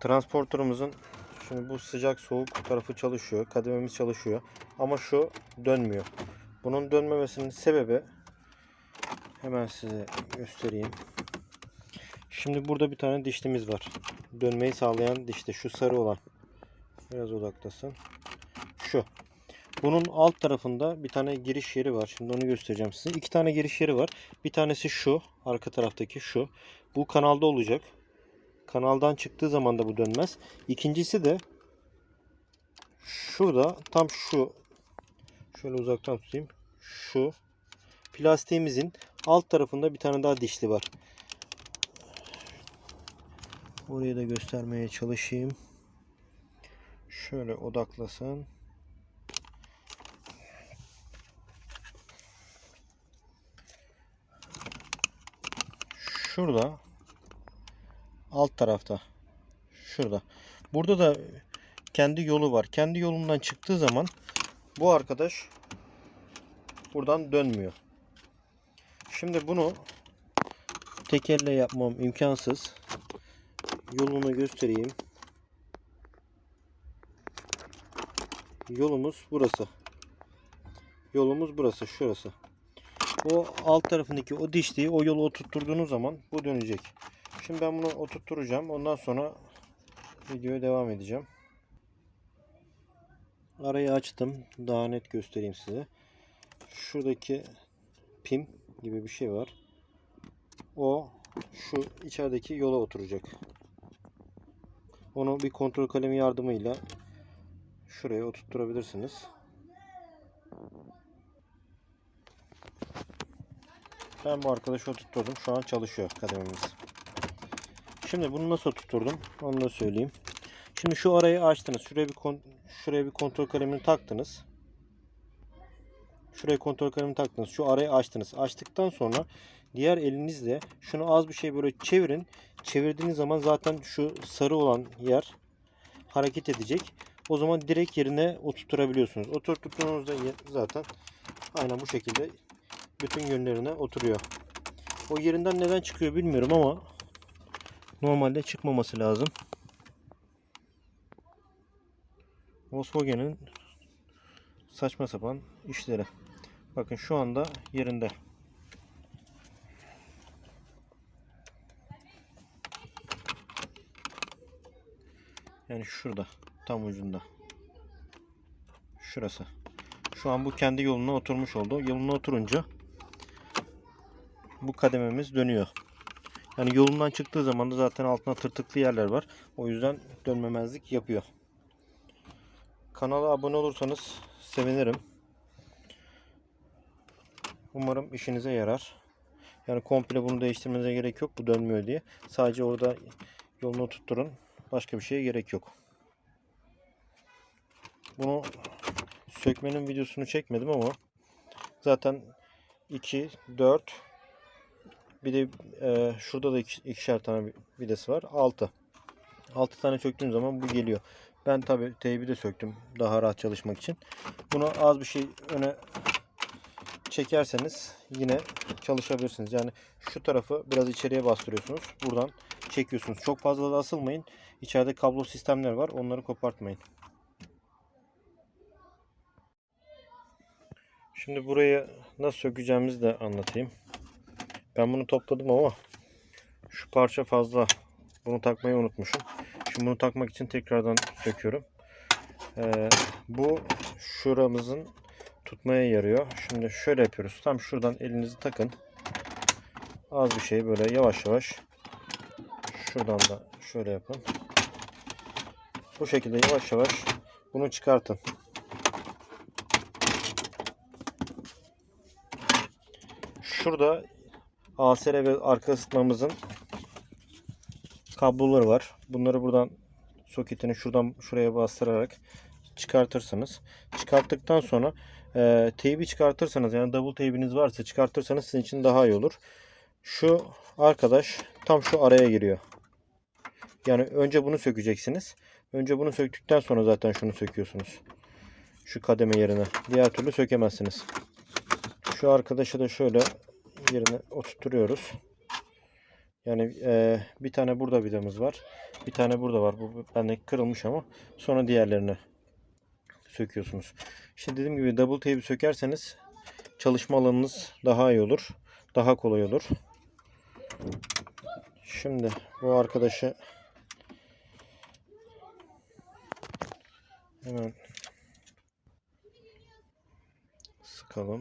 Transporterımızın şimdi bu sıcak soğuk tarafı çalışıyor. Kadememiz çalışıyor. Ama şu dönmüyor. Bunun dönmemesinin sebebi hemen size göstereyim. Şimdi burada bir tane dişlimiz var. Dönmeyi sağlayan dişli. Şu sarı olan. Biraz odaklasın. Şu. Bunun alt tarafında bir tane giriş yeri var. Şimdi onu göstereceğim size. İki tane giriş yeri var. Bir tanesi şu. Arka taraftaki şu. Bu kanalda olacak. Kanaldan çıktığı zaman da bu dönmez. İkincisi de şurada tam şu şöyle uzaktan tutayım. Şu plastiğimizin alt tarafında bir tane daha dişli var. Orayı da göstermeye çalışayım. Şöyle odaklasın. Şurada alt tarafta şurada. Burada da kendi yolu var. Kendi yolundan çıktığı zaman bu arkadaş buradan dönmüyor. Şimdi bunu tek elle yapmam imkansız. Yolunu göstereyim. Yolumuz burası. Yolumuz burası, şurası. O alt tarafındaki o dişliği o yolu oturtturduğunuz zaman bu dönecek. Şimdi ben bunu oturtturacağım. Ondan sonra videoya devam edeceğim. Arayı açtım. Daha net göstereyim size. Şuradaki pim gibi bir şey var. O şu içerideki yola oturacak. Onu bir kontrol kalemi yardımıyla şuraya oturtturabilirsiniz. Ben bu arkadaşı oturtturdum. Şu an çalışıyor kademimiz. Şimdi bunu nasıl oturtturdum? Onu da söyleyeyim. Şimdi şu arayı açtınız. Şuraya bir şuraya bir kontrol kalemini taktınız. Şuraya kontrol kalemini taktınız. Şu arayı açtınız. Açtıktan sonra diğer elinizle şunu az bir şey böyle çevirin. Çevirdiğiniz zaman zaten şu sarı olan yer hareket edecek. O zaman direkt yerine oturtturabiliyorsunuz. Oturttuğunuzda zaten aynen bu şekilde bütün yönlerine oturuyor. O yerinden neden çıkıyor bilmiyorum ama normalde çıkmaması lazım. Volkswagen'in saçma sapan işleri. Bakın şu anda yerinde. Yani şurada. Tam ucunda. Şurası. Şu an bu kendi yoluna oturmuş oldu. Yoluna oturunca bu kadememiz dönüyor. Yani yolundan çıktığı zaman da zaten altına tırtıklı yerler var. O yüzden dönmemezlik yapıyor. Kanala abone olursanız sevinirim. Umarım işinize yarar. Yani komple bunu değiştirmenize gerek yok. Bu dönmüyor diye. Sadece orada yolunu tutturun. Başka bir şeye gerek yok. Bunu sökmenin videosunu çekmedim ama zaten 2, 4 bir de e, şurada da iki, ikişer tane vidası var. 6. 6 tane söktüğüm zaman bu geliyor. Ben tabi teybi de söktüm daha rahat çalışmak için. Bunu az bir şey öne çekerseniz yine çalışabilirsiniz. Yani şu tarafı biraz içeriye bastırıyorsunuz. Buradan çekiyorsunuz. Çok fazla da asılmayın. İçeride kablo sistemler var. Onları kopartmayın. Şimdi burayı nasıl sökeceğimizi de anlatayım. Ben bunu topladım ama şu parça fazla. Bunu takmayı unutmuşum. Şimdi bunu takmak için tekrardan söküyorum. Ee, bu şuramızın tutmaya yarıyor. Şimdi şöyle yapıyoruz. Tam şuradan elinizi takın. Az bir şey böyle yavaş yavaş. Şuradan da şöyle yapın. Bu şekilde yavaş yavaş bunu çıkartın. Şurada ASR ve arka ısıtmamızın kabloları var. Bunları buradan soketini şuradan şuraya bastırarak çıkartırsınız. Çıkarttıktan sonra e, teybi çıkartırsanız yani double teybiniz varsa çıkartırsanız sizin için daha iyi olur. Şu arkadaş tam şu araya giriyor. Yani önce bunu sökeceksiniz. Önce bunu söktükten sonra zaten şunu söküyorsunuz. Şu kademe yerine. Diğer türlü sökemezsiniz. Şu arkadaşı da şöyle yerine oturtuyoruz. Yani e, bir tane burada vidamız var. Bir tane burada var. Bu bende kırılmış ama sonra diğerlerini söküyorsunuz. İşte dediğim gibi double tape'i sökerseniz çalışma alanınız daha iyi olur. Daha kolay olur. Şimdi bu arkadaşı hemen sıkalım.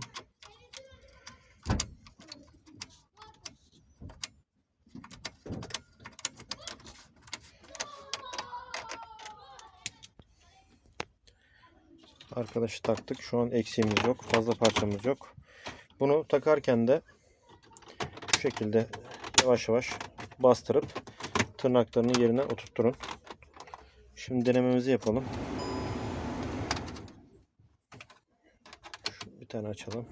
Arkadaşı taktık. Şu an eksiğimiz yok. Fazla parçamız yok. Bunu takarken de bu şekilde yavaş yavaş bastırıp tırnaklarını yerine oturtturun. Şimdi denememizi yapalım. Bir tane açalım.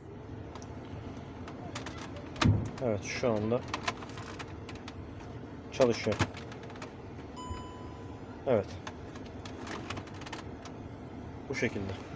Evet şu anda çalışıyor. Evet. Bu şekilde.